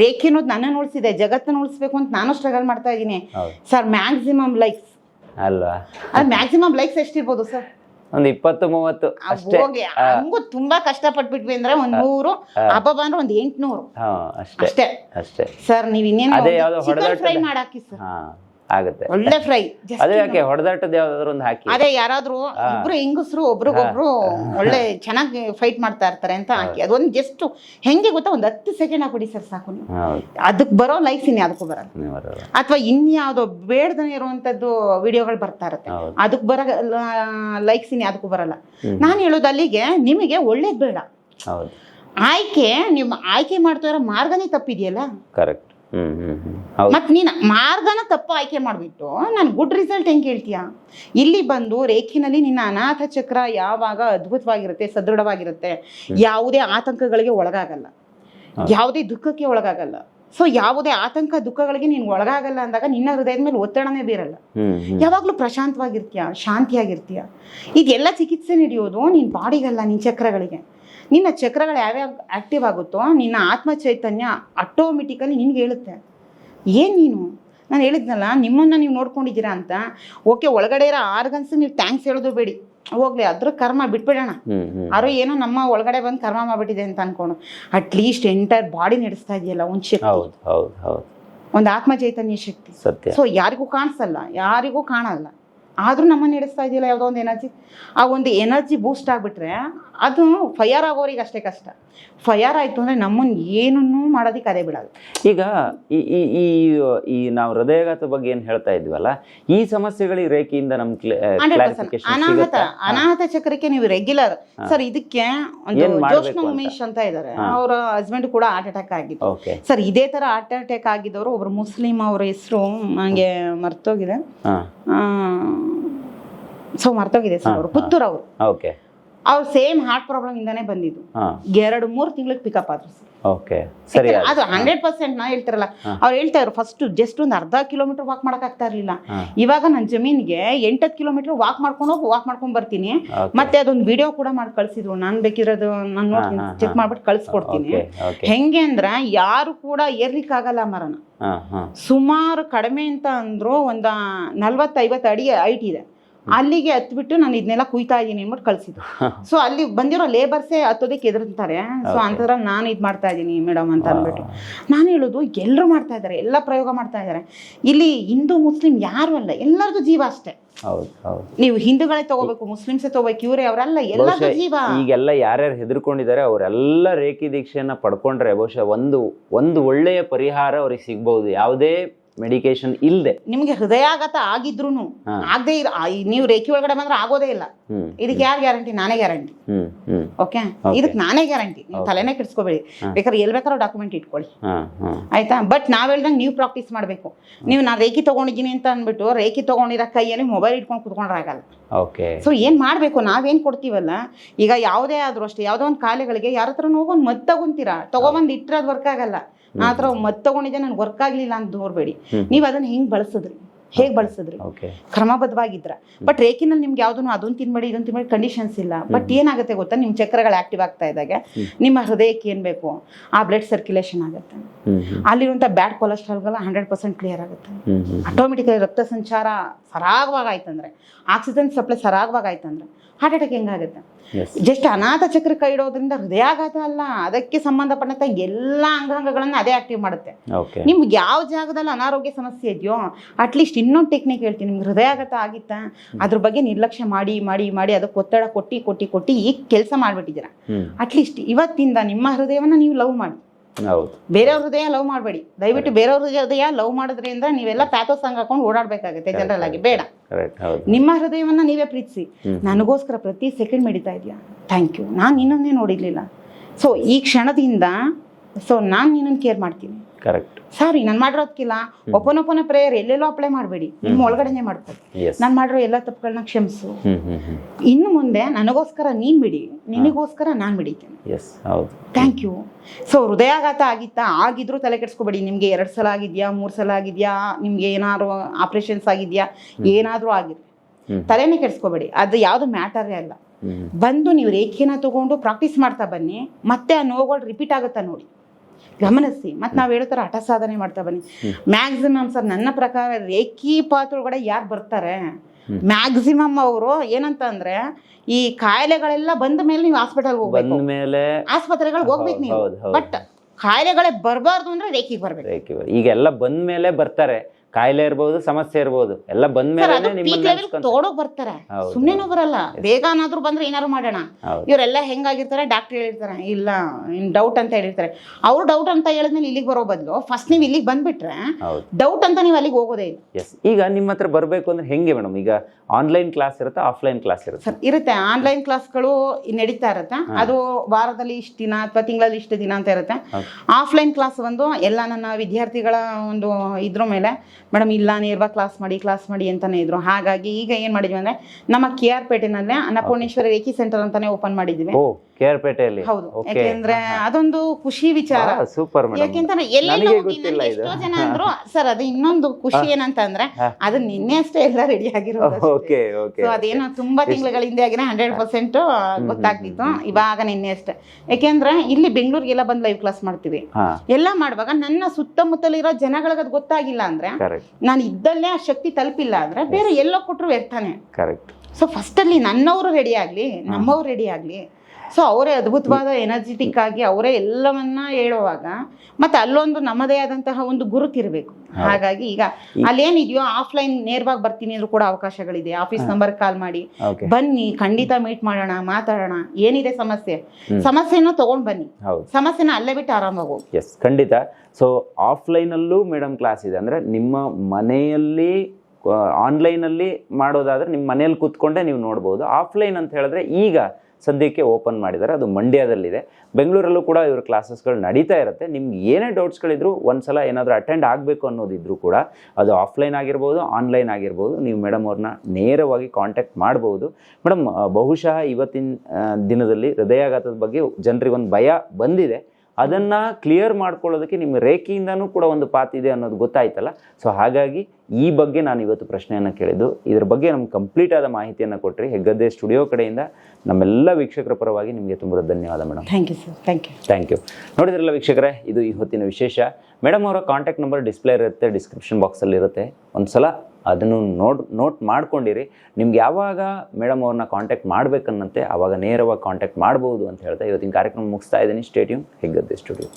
ರೇಖೆ ಅನ್ನೋದು ನನ್ನನ್ನು ಉಳಿಸಿದೆ ಜಗತ್ತನ್ನು ಉಳಿಸ್ಬೇಕು ಅಂತ ನಾನು ಸ್ಟ್ರಗಲ್ ಮಾಡ್ತಾ ಇದ್ದೀನಿ. ಸರ್ ಮ್ಯಾಕ್ಸಿಮಮ್ ಲೈಕ್ಸ್ ಅಲ್ವಾ? ಅದು ಮ್ಯಾಕ್ಸಿಮಮ್ ಲೈಕ್ಸ್ ಎಷ್ಟಿರ್ಬೋದು ಸರ್ ಒಂದು ಇಪ್ಪತ್ತು ಮೂವತ್ತು ಅಷ್ಟೇ. ಹೋಗಿ ಹಂಗು ತುಂಬಾ ಕಷ್ಟಪಟ್ಬಿಟ್ವಿ ಅಂದ್ರೆ ಒಂದ್ ನೂರು ಹಬ್ಬ ಅಂದ್ರೆ ಒಂದ್ ಎಂಟ್ನೂರು. ಹಾ ಅಷ್ಟೇ. ಅಷ್ಟೇ. ಅಷ್ಟೇ. ಸರ್ ನೀವ್ ಇನ್ನೇನು ಅದೇ ಯಾವ್ದೋ ಚಿಕನ್ ಹೊಡೆದಾಟದ- ಫ್ರೈ ಮಾಡಾಕಿ ಸರ್. ಹಾ. ಆಗುತ್ತೆ. ಒಳ್ಳೆ ಫ್ರೈ ಅದೇ ಯಾಕೆ ಹೊಡೆದಾಟದ ಯಾವ್ದಾದ್ರು ಒಂದು ಹಾಕಿ. ಅದೇ ಯಾರಾದ್ರೂ ಒಬ್ರು ಹೆಂಗಸ್ರು ಒಬ್ರಿಗೊಬ್ರು ಒಳ್ಳೆ ಚೆನ್ನಾಗಿ ಫೈಟ್ ಮಾಡ್ತಾ ಇರ್ತಾರೆ ಅಂತ ಹಾಕಿ. ಅದೊಂದು ಜಸ್ಟ್ ಹೆಂಗೆ ಗೊತ್ತಾ? ಒಂದು ಹತ್ತು ಸೆಕೆಂಡ್ ಹಾಕೊಡಿ ಸರ್ ಸಾಕು ಅದಕ್ಕೆ ಬರೋ ಲೈಕ್ಸ್ ಇನ್ ಅದಕ್ಕೂ ಬರಲ್ಲ. ಅಥವಾ ಇನ್ಯಾವುದೋ ಬೇಡದನೆ ಇರುವಂತದ್ದು ವಿಡಿಯೋಗಳು ಬರ್ತಾ ಇರುತ್ತೆ. ಅದಕ್ಕೆ ಬರ ಲೈಕ್ಸ್ ಇನ್ ಅದಕ್ಕೂ ಬರಲ್ಲ. ನಾನು ಹೇಳೋದು ಅಲ್ಲಿಗೆ ನಿಮಗೆ ಒಳ್ಳೇದು ಬೇಡ. ಆಯ್ಕೆ ನಿಮ್ಮ ಆಯ್ಕೆ ಮಾಡ್ತಾ ಇರೋ ಮಾರ್ಗನೇ ತಪ್ಪಿದೆಯಲ್ಲ? ಕರೆಕ್ಟ್ ಹ್ಮ್ ಹ್ಮ್ ಹ್ಮ್ ಹೌದು. ಮತ್ ನೀನ್ ಮಾರ್ಗನ ತಪ್ಪು ಆಯ್ಕೆ ಮಾಡ್ಬಿಟ್ಟು ನಾನು ಗುಡ್ ರಿಸಲ್ಟ್ ಹೆಂಗ್ ಹೇಳ್ತೀಯ ಇಲ್ಲಿ ಬಂದು ರೇಖಿನಲ್ಲಿ ನಿನ್ನ ಅನಾಥ ಚಕ್ರ ಯಾವಾಗ ಅದ್ಭುತವಾಗಿರುತ್ತೆ ಸದೃಢವಾಗಿರುತ್ತೆ ಯಾವುದೇ ಆತಂಕಗಳಿಗೆ ಒಳಗಾಗಲ್ಲ. ಯಾವುದೇ ದುಃಖಕ್ಕೆ ಒಳಗಾಗಲ್ಲ. ಸೊ ಯಾವುದೇ ಆತಂಕ ದುಃಖಗಳಿಗೆ ನೀನು ಒಳಗಾಗಲ್ಲ ಅಂದಾಗ ನಿನ್ನ ಹೃದಯದ ಮೇಲೆ ಒತ್ತಡನೇ ಬೀರಲ್ಲ. ಯಾವಾಗ್ಲೂ ಪ್ರಶಾಂತವಾಗಿರ್ತೀಯ ಶಾಂತಿಯಾಗಿರ್ತೀಯ. ಇದೆಲ್ಲ ಚಿಕಿತ್ಸೆ ನಡೆಯೋದು ನಿನ್ನ ಬಾಡಿಗಲ್ಲ ನಿನ್ನ ಚಕ್ರಗಳಿಗೆ. ನಿನ್ನ ಚಕ್ರಗಳು ಯಾವ್ಯಾವ ಆಕ್ಟಿವ್ ಆಗುತ್ತೋ ನಿನ್ನ ಆತ್ಮ ಚೈತನ್ಯ ಆಟೋಮೆಟಿಕಲಿ ನಿನ್ಗೆ ಹೇಳುತ್ತೆ. ಏನು ನೀನು? ನಾನು ಹೇಳಿದ್ನಲ್ಲ ನಿಮ್ಮನ್ನು ನೀವು ನೋಡ್ಕೊಂಡಿದ್ದೀರಾ ಅಂತ? ಓಕೆ ಒಳಗಡೆ ಇರೋ ಆರ್ಗನ್ಸ್ ನೀವು ಥ್ಯಾಂಕ್ಸ್ ಹೇಳೋದು ಬೇಡಿ. ಹೋಗ್ಲಿ ಅದ್ರ ಕರ್ಮ ಬಿಟ್ಬಿಡೋಣ. ಹ್ಮ್ ಏನೋ ನಮ್ಮ ಒಳಗಡೆ ಬಂದು ಕರ್ಮ ಮಾಡ್ಬಿಟ್ಟಿದೆ ಅಂತ ಅನ್ಕೊಂಡು ಅಟ್ಲೀಸ್ಟ್ ಎಂಟೈರ್ ಬಾಡಿ ನಡೆಸ್ತಾ ಇದೆಯಲ್ಲ ಒಂದು ಶಕ್ತಿ. ಹೌದು ಹೌದು ಹೌದು. ಒಂದು ಆತ್ಮ ಚೈತನ್ಯ ಶಕ್ತಿ. ಸತ್ಯ. ಸೊ ಯಾರಿಗೂ ಕಾಣಿಸಲ್ಲ ಯಾರಿಗೂ ಕಾಣಲ್ಲ. ಆದ್ರೂ ನಮ್ಮನ್ನ ನಡೆಸ್ತಾ ಇದೆಯಲ್ಲ ಯಾವ್ದೋ ಒಂದು ಎನರ್ಜಿ ಆ ಒಂದು ಎನರ್ಜಿ ಬೂಸ್ಟ್ ಆಗಿಬಿಟ್ರೆ ಅದು ಫೈರ್ ಆಗೋರಿಗೆ ಅಷ್ಟೇ ಕಷ್ಟ. ಫೈರ್ ಆಯಿತು ಅಂದರೆ ನಮ್ಮನ್ನು ಏನನ್ನೂ ಮಾಡೋದಕ್ಕೆ ಅದೇ ಬಿಡೋದು. ಈಗ ಈ ಈ ನಾವು ಹೃದಯಾಘಾತ ಬಗ್ಗೆ ಏನು ಹೇಳ್ತಾ ಇದ್ವಲ್ಲ ಈ ಸಮಸ್ಯೆಗಳಿಗೆ ರೇಖೆಯಿಂದ ನಮ್ಮ ಅನಾಹತ ಅನಾಹತ ಚಕ್ರಕ್ಕೆ ನೀವು ರೆಗ್ಯುಲರ್ ಸರ್ ಇದಕ್ಕೆ ಜೋಶ್ನ ಉಮೇಶ್ ಅಂತ ಇದ್ದಾರೆ. ಅವರ ಹಸ್ಬೆಂಡ್ ಕೂಡ ಹಾರ್ಟ್ ಅಟ್ಯಾಕ್ ಆಗಿತ್ತು ಸರ್ ಇದೇ ತರ ಹಾರ್ಟ್ ಅಟ್ಯಾಕ್ ಆಗಿದ್ದವರು ಒಬ್ರು ಮುಸ್ಲಿಂ ಅವ್ರ ಹೆಸರು ನನಗೆ ಮರ್ತೋಗಿದೆ. ಸೊ ಮರ್ತೋಗಿದೆ ಸರ್ ಅವರು. ಪುತ್ತೂರ್ ಅವರು. ಓಕೆ. ಅವ್ರು ಸೇಮ್ ಹಾರ್ಟ್ ಪ್ರಾಬ್ಲಮ್ ಇಂದಾನೆ ಬಂದಿದ್ದು. ಎರಡು ಮೂರು ತಿಂಗಳಿಗೆ ಪಿಕಪ್ ಆದ್ರು ಸರ್. ಓಕೆ ಸರಿ ಅದು ಹಂಡ್ರೆಡ್ ಪರ್ಸೆಂಟ್ ನಾ ಹೇಳ್ತಾರಲ್ಲ. ಅವ್ರು ಹೇಳ್ತಾ ಇದ್ರು ಫಸ್ಟ್ ಜಸ್ಟ್ ಒಂದು ಅರ್ಧ ಕಿಲೋಮೀಟರ್ ವಾಕ್ ಮಾಡಕ್ ಆಗ್ತಾ ಇರ್ಲಿಲ್ಲ. ಇವಾಗ ನನ್ನ ಜಮೀನ್ಗೆ ಎಂಟತ್ತು ಕಿಲೋಮೀಟರ್ ವಾಕ್ ಮಾಡ್ಕೊಂಡು ಹೋಗಿ ವಾಕ್ ಮಾಡ್ಕೊಂಡ್ ಬರ್ತೀನಿ. ಮತ್ತೆ ಅದೊಂದು ವಿಡಿಯೋ ಕೂಡ ಮಾಡಿ ಕಳ್ಸಿದ್ರು. ನಾನು ಬೇಕಿರೋದು ನಾನು ಹಾ, ಚೆಕ್. ಮಾಡ್ಬಿಟ್ಟು ಕಳ್ಸ್ಕೊಡ್ತೀನಿ. ಹೆಂಗೆ ಅಂದ್ರ ಯಾರು ಕೂಡ ಏರ್ಲಿಕ್ಕಾಗಲ್ಲ ಮರನ. ಹಾ ಹಾ. ಸುಮಾರು ಕಡಿಮೆ ಅಂತ ಅಂದ್ರು ಒಂದ ನಲ್ವತ್ತೈವತ್ತು ಅಡಿ ಹೈಟ್ ಇದೆ. ಅಲ್ಲಿಗೆ ಹತ್ಬಿಟ್ಟು ನಾನು ಇದನ್ನೆಲ್ಲ ಕುಯ್ತಾ ಇದ್ದೀನಿ ಅನ್ಬಿಟ್ಟು ಕಳ್ಸಿದ್ರು ಸೊ ಅಲ್ಲಿ ಬಂದಿರೋ ಲೇಬರ್ಸೇ ಹತ್ತೋದಕ್ಕೆ ಎದುರ್ತಾರೆ ಸೊ. ಅಂತರ ನಾನು ಇದು ಮಾಡ್ತಾ ಇದ್ದೀನಿ ಮೇಡಮ್ ಅಂತ ಅಂದ್ಬಿಟ್ಟು. ನಾನು ಹೇಳೋದು ಎಲ್ಲರೂ ಮಾಡ್ತಾ ಇದ್ದಾರೆ ಎಲ್ಲ ಪ್ರಯೋಗ ಮಾಡ್ತಾ ಇದ್ದಾರೆ. ಇಲ್ಲಿ ಹಿಂದೂ ಮುಸ್ಲಿಂ ಯಾರು ಅಲ್ಲ ಎಲ್ಲರದು ಜೀವ ಅಷ್ಟೇ. ಹೌದು ಹೌದು. ನೀವು ಹಿಂದೂಗಳೇ ತಗೋಬೇಕು ಮುಸ್ಲಿಮ್ಸೇ ತಗೋಬೇಕು ಇವರೇ ಅವರೆಲ್ಲ ಬಹುಶಃ ಜೀವ. ಈಗೆಲ್ಲ ಯಾರ್ಯಾರು ಹೆದರ್ಕೊಂಡಿದ್ದಾರೆ ಅವರೆಲ್ಲ ರೇಖಿ ದೀಕ್ಷೆಯನ್ನ ಪಡ್ಕೊಂಡ್ರೆ ಬಹುಶಃ ಒಂದು ಒಂದು ಒಳ್ಳೆಯ ಪರಿಹಾರ ಅವ್ರಿಗೆ ಸಿಗ್ಬಹುದು. ಯಾವುದೇ ಮೆಡಿಕೇಶನ್ ಇಲ್ಲದೆ ನಿಮ್ಗೆ ಹೃದಯಾಘಾತ ಆಗಿದ್ರು. ಆಗದೆ ನೀವು ರೇಖಿ ಒಳಗಡೆ ಬಂದ್ರೆ ಆಗೋದೇ ಇಲ್ಲ. ಇದಕ್ಕೆ ಯಾರು ಗ್ಯಾರಂಟಿ? ನಾನೇ ಗ್ಯಾರಂಟಿ. ಓಕೆ. ಇದಕ್ಕೆ ನಾನೇ ಗ್ಯಾರಂಟಿ. ನೀವು. ತಲೆನೇ ಕೆಡಿಸ್ಕೋಬೇಡಿ. ಬೇಕಾದ್ರೆ ಎಲ್ಲಿ ಬೇಕಾದ್ರೂ ಡಾಕ್ಯುಮೆಂಟ್ ಇಟ್ಕೊಳ್ಳಿ. ಆಯ್ತಾ? ಬಟ್ ನಾವ್ ಹೇಳ್ದಂಗೆ ನೀವು ಪ್ರಾಕ್ಟೀಸ್ ಮಾಡಬೇಕು. ನೀವು ನಾನು ರೇಖಿ ತಗೊಂಡಿದ್ದೀನಿ ಅಂತ ಅಂದ್ಬಿಟ್ಟು ರೇಖಿ ತಗೊಂಡಿರೋ ಕೈಯಲ್ಲಿ ಮೊಬೈಲ್ ಇಟ್ಕೊಂಡು ಕುತ್ಕೊಂಡ್ರೆ ಆಗಲ್ಲ. ಓಕೆ. ಸೊ ಏನು ಮಾಡಬೇಕು? ನಾವೇನು ಕೊಡ್ತೀವಲ್ಲ? ಈಗ ಯಾವುದೇ ಆದ್ರೂ ಅಷ್ಟೇ ಯಾವುದೋ ಒಂದು ಕಾಯಿಲೆಗಳಿಗೆ ಯಾರ ಹತ್ರ ಒಂದು ಮದ್ದು ತಗೊಂತೀರಾ ತಗೊಬಂದು ಇಟ್ಟರೆ ಅದು ವರ್ಕ್ ಆಗಲ್ಲ. ನಾ ಥರ ಮದ್ದು ತಗೊಂಡಿದ್ದೆ ನನಗೆ ವರ್ಕ್ ಆಗಲಿಲ್ಲ ಅಂತ ನೋಡ್ಬೇಡಿ. ನೀವು ಅದನ್ನ ಹೆಂಗೆ ಬಳಸಿದ್ರಿ? ಹೇಗೆ ಬಳಸಿದ್ರಿ? ಕ್ರಮಬದ್ಧವಾಗಿದ್ರ. ಬಟ್ ರೇಖಿನಲ್ಲಿ ನಿಮ್ಗೆ ಯಾವ್ದನ್ನು ಅದೊಂದು ತಿನ್ಬೇಡಿ ಇದೊಂದು ತಿನ್ಬೇಡಿ ಕಂಡೀಷನ್ಸ್ ಇಲ್ಲ. ಬಟ್ ಏನಾಗುತ್ತೆ ಗೊತ್ತಾ? ನಿಮ್ಮ ಚಕ್ರಗಳು ಆಕ್ಟಿವ್ ಆಗ್ತಾ ಇದ್ದಾಗ. ನಿಮ್ಮ ಹೃದಯಕ್ಕೆ ಏನು ಬೇಕು? ಆ ಬ್ಲಡ್ ಸರ್ಕ್ಯುಲೇಷನ್ ಆಗುತ್ತೆ. ಅಲ್ಲಿರುವಂಥ ಬ್ಯಾಡ್ ಕೊಲೆಸ್ಟ್ರಾಲ್ಗೆಲ್ಲ ಹಂಡ್ರೆಡ್ ಪರ್ಸೆಂಟ್ ಕ್ಲಿಯರ್ ಆಗುತ್ತೆ. ಆಟೋಮೆಟಿಕಲಿ ರಕ್ತ ಸಂಚಾರ ಸರಾಗವಾಗಿ ಆಯ್ತಂದ್ರೆ. ಆಕ್ಸಿಜನ್ ಸಪ್ಲೈ ಸರಾಗವಾಗಿ ಆಯ್ತಂದ್ರೆ ಹಾರ್ಟ್ ಅಟ್ಯಾಕ್ ಹೆಂಗಾಗುತ್ತೆ? ಜಸ್ಟ್ ಅನಾಥ ಚಕ್ರ ಕೈ ಇಡೋದ್ರಿಂದ ಹೃದಯಾಘಾತ ಅಲ್ಲ. ಅದಕ್ಕೆ ಸಂಬಂಧಪಟ್ಟಂತ ಎಲ್ಲ ಅಂಗಾಂಗಗಳನ್ನು ಅದೇ ಆಕ್ಟಿವ್ ಮಾಡುತ್ತೆ. ನಿಮ್ಗೆ ಯಾವ ಜಾಗದಲ್ಲಿ ಅನಾರೋಗ್ಯ ಸಮಸ್ಯೆ ಇದೆಯೋ ಅಟ್ಲೀಸ್ಟ್ ಇನ್ನೊಂದು ಟೆಕ್ನಿಕ್ ಹೇಳ್ತೀನಿ. ನಿಮ್ಗೆ ಹೃದಯಾಘಾತ ಆಗಿತ್ತಾ ಅದ್ರ ಬಗ್ಗೆ ನಿರ್ಲಕ್ಷ್ಯ ಮಾಡಿ ಮಾಡಿ ಮಾಡಿ ಅದಕ್ಕೆ ಒತ್ತಡ ಕೊಟ್ಟಿ ಕೊಟ್ಟಿ ಕೊಟ್ಟಿ ಈಗ ಕೆಲಸ ಮಾಡಿಬಿಟ್ಟಿದ್ದೀರಾ. ಅಟ್ಲೀಸ್ಟ್ ಇವತ್ತಿಂದ ನಿಮ್ಮ ಹೃದಯವನ್ನ ನೀವು ಲವ್ ಮಾಡಿ. ಬೇರೆಯವ್ರ ಹೃದಯ ಲವ್ ಮಾಡಬೇಡಿ. ದಯವಿಟ್ಟು ಬೇರೆಯವ್ರ ಹೃದಯ ಲವ್ ಮಾಡೋದ್ರಿಂದ ನೀವೆಲ್ಲ ಪ್ಯಾಥೋ ಸಾಂಗ್ ಹಾಕೊಂಡು ಓಡಾಡಬೇಕಾಗುತ್ತೆ ಜನರಲ್ ಆಗಿ ಬೇಡ. ನಿಮ್ಮ ಹೃದಯವನ್ನ ನೀವೇ ಪ್ರೀತಿಸಿ. ನನಗೋಸ್ಕರ ಪ್ರತಿ ಸೆಕೆಂಡ್ ಮೆಡಿತಾ ಇದೆಯಾ? ಥ್ಯಾಂಕ್ ಯು ನಾನು ಇನ್ನೊಂದೇ ನೋಡಿರ್ಲಿಲ್ಲ. ಸೊ ಈ ಕ್ಷಣದಿಂದ ಸೊ ನಾನು ನಿನ್ನನ್ನು ಕೇರ್ ಮಾಡ್ತೀನಿ. ಕರೆಕ್ಟ್ ಸಾರಿ ನಾನು ಮಾಡಿರೋದಕ್ಕಿಲ್ಲ ಒಪ್ಪನೊಪ್ಪನ ಪ್ರೇಯರ್ ಎಲ್ಲೆಲ್ಲೋ ಅಪ್ಲೈ ಮಾಡಬೇಡಿ. ನಿಮ್ಮ ಒಳಗಡೆನೆ ಮಾಡ್ಕೊಳ್ಳಿ ನಾನು ಮಾಡಿರೋ ಎಲ್ಲ ತಪ್ಪುಗಳನ್ನ ಕ್ಷಮಿಸು. ಇನ್ನು ಮುಂದೆ ನನಗೋಸ್ಕರ ನೀನ್ ಬಿಡಿ. ನಿನಗೋಸ್ಕರ ನಾನು ಬಿಡಿತೀನಿ. ಥ್ಯಾಂಕ್ ಯು ಸೊ ಹೃದಯಾಘಾತ ಆಗಿತ್ತಾ? ಆಗಿದ್ರು ತಲೆ ಕೆಡಿಸ್ಕೋಬೇಡಿ. ನಿಮಗೆ ಎರಡು ಸಲ ಆಗಿದ್ಯಾ ಮೂರು ಸಲ ಆಗಿದ್ಯಾ ನಿಮ್ಗೆ ಏನಾದ್ರು ಆಪರೇಷನ್ಸ್ ಆಗಿದ್ಯಾ? ಏನಾದರೂ ಆಗಿರ್ಲಿ. ತಲೆನೇ ಕೆಡಿಸ್ಕೋಬೇಡಿ. ಅದು ಯಾವುದು ಮ್ಯಾಟರೇ ಅಲ್ಲ. ಬಂದು ನೀವು ರೇಖೆನ ತಗೊಂಡು ಪ್ರಾಕ್ಟೀಸ್ ಮಾಡ್ತಾ ಬನ್ನಿ. ಮತ್ತೆ ಆ ನೋವುಗಳು ರಿಪೀಟ್ ಆಗುತ್ತಾ ನೋಡಿ. ಗಮನಿಸಿ. ಮತ್ತೆ ನಾವು ಹೇಳ್ತಾರೆ ಹಠ ಸಾಧನೆ ಮಾಡ್ತಾ ಬನ್ನಿ. ಮ್ಯಾಕ್ಸಿಮಮ್ ಸರ್ ನನ್ನ ಪ್ರಕಾರ ರೇಖಿ ಪಾತ್ರೊಳಗಡೆ ಯಾರು ಬರ್ತಾರೆ? ಮ್ಯಾಕ್ಸಿಮಮ್ ಅವರು ಏನಂತ ಅಂದ್ರೆ ಈ ಕಾಯಿಲೆಗಳೆಲ್ಲ ಬಂದ ಮೇಲೆ ನೀವು ಹಾಸ್ಪಿಟಲ್ ಹೋಗ್ಬೇಕು. ಆಸ್ಪತ್ರೆಗಳಿಗೆ ಹೋಗ್ಬೇಕು ನೀವು. ಬಟ್ ಕಾಯಿಲೆಗಳೇ ಬರಬಾರ್ದು ಅಂದ್ರೆ ರೇಖಿಗೆ ಬರ್ಬೇಕು. ಈಗೆಲ್ಲ ಬಂದ ಮೇಲೆ ಬರ್ತಾರೆ. ಕಾಯಿಲೆ ಇರ್ಬೋದು ಸಮಸ್ಯೆ ಇರ್ಬೋದು ಎಲ್ಲ ಬಂದ ಮೇಲೆ ತೋಡೋಕ್ ಬರ್ತಾರೆ. ಸುಮ್ಮನೆ ಬರಲ್ಲ. ಬೇಗ ಏನಾದ್ರು ಬಂದ್ರೆ ಏನಾದ್ರು ಮಾಡೋಣ. ಇವರೆಲ್ಲ ಹೆಂಗಾಗಿರ್ತಾರೆ? ಡಾಕ್ಟರ್ ಹೇಳಿರ್ತಾರೆ ಇಲ್ಲ ಇನ್ ಡೌಟ್ ಅಂತ ಹೇಳಿರ್ತಾರೆ. ಅವ್ರು ಡೌಟ್ ಅಂತ ಹೇಳಿದ್ಮೇಲೆ ಇಲ್ಲಿಗೆ ಬರೋ ಬದಲು ಫಸ್ಟ್ ನೀವು ಇಲ್ಲಿಗೆ ಬಂದ್ಬಿಟ್ರೆ ಡೌಟ್ ಅಂತ ನೀವು ಅಲ್ಲಿಗೆ ಹೋಗೋದೇ ಇಲ್ಲ. ಎಸ್ ಈಗ ನಿಮ್ಮ ಹತ್ರ ಬರಬೇಕು ಅಂದ್ರೆ ಹೆಂಗೆ ಮೇಡಮ್? ಈಗ ಆನ್ಲೈನ್ ಕ್ಲಾಸ್ ಇರುತ್ತೆ ಆಫ್ಲೈನ್ ಕ್ಲಾಸ್ ಇರುತ್ತೆ? ಇರುತ್ತೆ. ಆನ್ಲೈನ್ ಕ್ಲಾಸ್ಗಳು ನಡೀತಾ ಇರುತ್ತೆ. ಅದು ವಾರದಲ್ಲಿ ಇಷ್ಟು ದಿನ ಅಥವಾ ತಿಂಗಳಲ್ಲಿ ಇಷ್ಟು ದಿನ ಅಂತ ಇರುತ್ತೆ. ಆಫ್ಲೈನ್ ಕ್ಲಾಸ್ ಒಂದು ಎಲ್ಲ ನನ್ನ ವಿದ್ಯಾರ್ಥಿಗಳ ಒಂದು ಇದ್ರ ಮೇಲೆ ಮೇಡಮ್ ಇಲ್ಲ ನೇರವಾಗಿ ಕ್ಲಾಸ್ ಮಾಡಿ ಕ್ಲಾಸ್ ಮಾಡಿ ಅಂತಾನೆ ಇದ್ರು. ಹಾಗಾಗಿ ಈಗ ಏನು ಮಾಡಿದ್ವಿ ಅಂದ್ರೆ ನಮ್ಮ ಕೆ ಆರ್ ಪೇಟೆನಲ್ಲೇ ಅನ್ನಪೂರ್ಣೇಶ್ವರಿ ರೇಖಿ ಸೆಂಟರ್ ಅಂತಾನೆ ಓಪನ್ ಮಾಡಿದ್ವಿ. ಕೆ ಆರ್ ಪೇಟೆಯಲ್ಲಿ? ಹೌದು. ಯಾಕೆಂದ್ರೆ ಅದೊಂದು ಖುಷಿ ವಿಚಾರ. ಸೂಪರ್ ಯಾಕೆಂತಂದ್ರೆ ನನ್ಗೆ ಇದು. ಎಷ್ಟೋ ಜನ ಅಂದ್ರು ಸರ್ ಅದು ಇನ್ನೊಂದು ಖುಷಿ ಏನಂತ ಅಂದ್ರೆ ಅದು ನಿನ್ನೆ ಅಷ್ಟೇ ಎಲ್ಲ ರೆಡಿ ಆಗಿರೋದು ಅದೇನೋ ತುಂಬಾ ತಿಂಗಳ ಹಿಂದೆ ಆಗಿನ ಹಂಡ್ರೆಡ್ ಪರ್ಸೆಂಟ್ ಗೊತ್ತಾಗ್ತಿತ್ತು. ಇವಾಗ ನಿನ್ನೆ ಅಷ್ಟೇ. ಯಾಕೆಂದ್ರೆ ಇಲ್ಲಿ ಬೆಂಗಳೂರಿಗೆಲ್ಲ ಬಂದು ಲೈವ್ ಕ್ಲಾಸ್ ಮಾಡ್ತೀವಿ. ಎಲ್ಲಾ ಎಲ್ಲ ಮಾಡುವಾಗ ನನ್ನ ಸುತ್ತಮುತ್ತಲಿರೋ ಜನಗಳಿಗೆ ಅದು ಗೊತ್ತಾಗಿಲ್ಲ ಅಂದ್ರೆ ನಾನು ಇದ್ದಲ್ಲೇ ಆ ಶಕ್ತಿ ತಲುಪಿಲ್ಲ ಅಂದ್ರೆ ಬೇರೆ ಎಲ್ಲೋ ಕೊಟ್ಟರು ವ್ಯರ್ಥನೇ. ಕರೆಕ್ಟ್ ಸೊ ಫಸ್ಟಲ್ಲಿ ನನ್ನವರು ರೆಡಿ ಆಗಲಿ ನಮ್ಮವ್ರು ರೆಡಿ ಆಗಲಿ ಸೊ ಅವರೇ ಅದ್ಭುತವಾದ ಎನರ್ಜೆಟಿಕ್ ಆಗಿ ಅವರೇ ಎಲ್ಲವನ್ನ ಹೇಳುವಾಗ ಮತ್ತೆ ಅಲ್ಲೊಂದು ನಮ್ಮದೇ ಆದಂತಹ ಒಂದು ಗುರುತಿರಬೇಕು. ಹಾಗಾಗಿ ಈಗ ಅಲ್ಲೇನಿದೆಯೋ ಆಫ್ಲೈನ್ ನೇರವಾಗಿ ಬರ್ತೀನಿ ಅಂದ್ರೂ ಕೂಡ ಅವಕಾಶಗಳಿದೆ. ಆಫೀಸ್ ನಂಬರ್ ಕಾಲ್ ಮಾಡಿ ಬನ್ನಿ ಖಂಡಿತ ಮೀಟ್ ಮಾಡೋಣ ಮಾತಾಡೋಣ ಏನಿದೆ ಸಮಸ್ಯೆ? ಸಮಸ್ಯೆನ ತಗೊಂಡ್ ಬನ್ನಿ. ಹೌದು. ಸಮಸ್ಯೆನ ಅಲ್ಲೇ ಬಿಟ್ಟು ಆರಾಮಾಗಿ ಹೋಗಿ. ಎಸ್ ಖಂಡಿತ. ಸೊ ಆಫ್ಲೈನಲ್ಲೂ ಮೇಡಮ್ ಕ್ಲಾಸ್ ಇದೆ. ಅಂದ್ರೆ ನಿಮ್ಮ ಮನೆಯಲ್ಲಿ ಆನ್ಲೈನಲ್ಲಿ ಮಾಡೋದಾದ್ರೆ ನಿಮ್ಮ ಮನೆಯಲ್ಲಿ ಕೂತ್ಕೊಂಡೇ ನೀವು ನೋಡ್ಬೋದು. ಆಫ್ಲೈನ್ ಅಂತ ಹೇಳಿದ್ರೆ ಈಗ ಸದ್ಯಕ್ಕೆ ಓಪನ್ ಮಾಡಿದ್ದಾರೆ. ಅದು ಮಂಡ್ಯದಲ್ಲಿದೆ. ಬೆಂಗಳೂರಲ್ಲೂ ಕೂಡ ಇವ್ರ ಕ್ಲಾಸಸ್ಗಳು ನಡೀತಾ ಇರುತ್ತೆ. ನಿಮ್ಗೆ ಏನೇ ಡೌಟ್ಸ್ಗಳಿದ್ರು ಒಂದ್ಸಲ ಏನಾದರೂ ಅಟೆಂಡ್ ಆಗಬೇಕು ಅನ್ನೋದಿದ್ರು ಕೂಡ ಅದು ಆಫ್ಲೈನ್ ಆಗಿರ್ಬೋದು, ಆನ್ಲೈನ್ ಆಗಿರ್ಬೋದು, ನೀವು ಮೇಡಮ್ ಅವ್ರನ್ನ ನೇರವಾಗಿ ಕಾಂಟ್ಯಾಕ್ಟ್ ಮಾಡ್ಬೋದು. ಮೇಡಮ್, ಬಹುಶಃ ಇವತ್ತಿನ ದಿನದಲ್ಲಿ ಹೃದಯಾಘಾತದ ಬಗ್ಗೆ ಜನರಿಗೆ ಒಂದು ಭಯ ಬಂದಿದೆ. ಅದನ್ನು ಕ್ಲಿಯರ್ ಮಾಡ್ಕೊಳ್ಳೋದಕ್ಕೆ ನಿಮ್ಮ ರೇಖೆಯಿಂದನೂ ಕೂಡ ಒಂದು ಪಾತಿದೆ ಅನ್ನೋದು ಗೊತ್ತಾಯ್ತಲ್ಲ? ಸೊ ಹಾಗಾಗಿ ಈ ಬಗ್ಗೆ ನಾನು ಇವತ್ತು ಪ್ರಶ್ನೆಯನ್ನು ಕೇಳಿದ್ದು. ಇದರ ಬಗ್ಗೆ ನಮ್ಗೆ ಕಂಪ್ಲೀಟ್ ಆದ ಮಾಹಿತಿಯನ್ನು ಕೊಟ್ಟರೆ ಹೆಗ್ಗದ್ದೆ ಸ್ಟುಡಿಯೋ ಕಡೆಯಿಂದ ನಮ್ಮೆಲ್ಲ ವೀಕ್ಷಕರ ಪರವಾಗಿ ನಿಮಗೆ ತುಂಬ ಧನ್ಯವಾದ madam. Thank you sir thank you thank you ನೋಡಿದ್ರಲ್ಲ ವೀಕ್ಷಕರೇ ಇದು ಈ ಹೊತ್ತಿನ ವಿಶೇಷ. ಮೇಡಮ್ ಅವರ ಕಾಂಟ್ಯಾಕ್ಟ್ ನಂಬರ್ ಡಿಸ್ಪ್ಲೇ ಇರುತ್ತೆ ಡಿಸ್ಕ್ರಿಪ್ಷನ್ ಬಾಕ್ಸಲ್ಲಿ ಇರುತ್ತೆ ಒಂದು ಸಲ ಅದನ್ನು ನೋಡ್ ನೋಟ್ ಮಾಡ್ಕೊಂಡಿರಿ. ನಿಮ್ಗೆ ಯಾವಾಗ ಮೇಡಮ್ ಅವ್ರನ್ನ ಕಾಂಟ್ಯಾಕ್ಟ್ ಮಾಡಬೇಕನ್ನಂತೆ ಆವಾಗ ನೇರವಾಗಿ ಕಾಂಟ್ಯಾಕ್ಟ್ ಮಾಡ್ಬೋದು ಅಂತ ಹೇಳ್ತಾ ಇವತ್ತಿನ ಕಾರ್ಯಕ್ರಮ ಮುಗಿಸ್ತಾ ಇದ್ದೀನಿ. Stadium Heggadde studio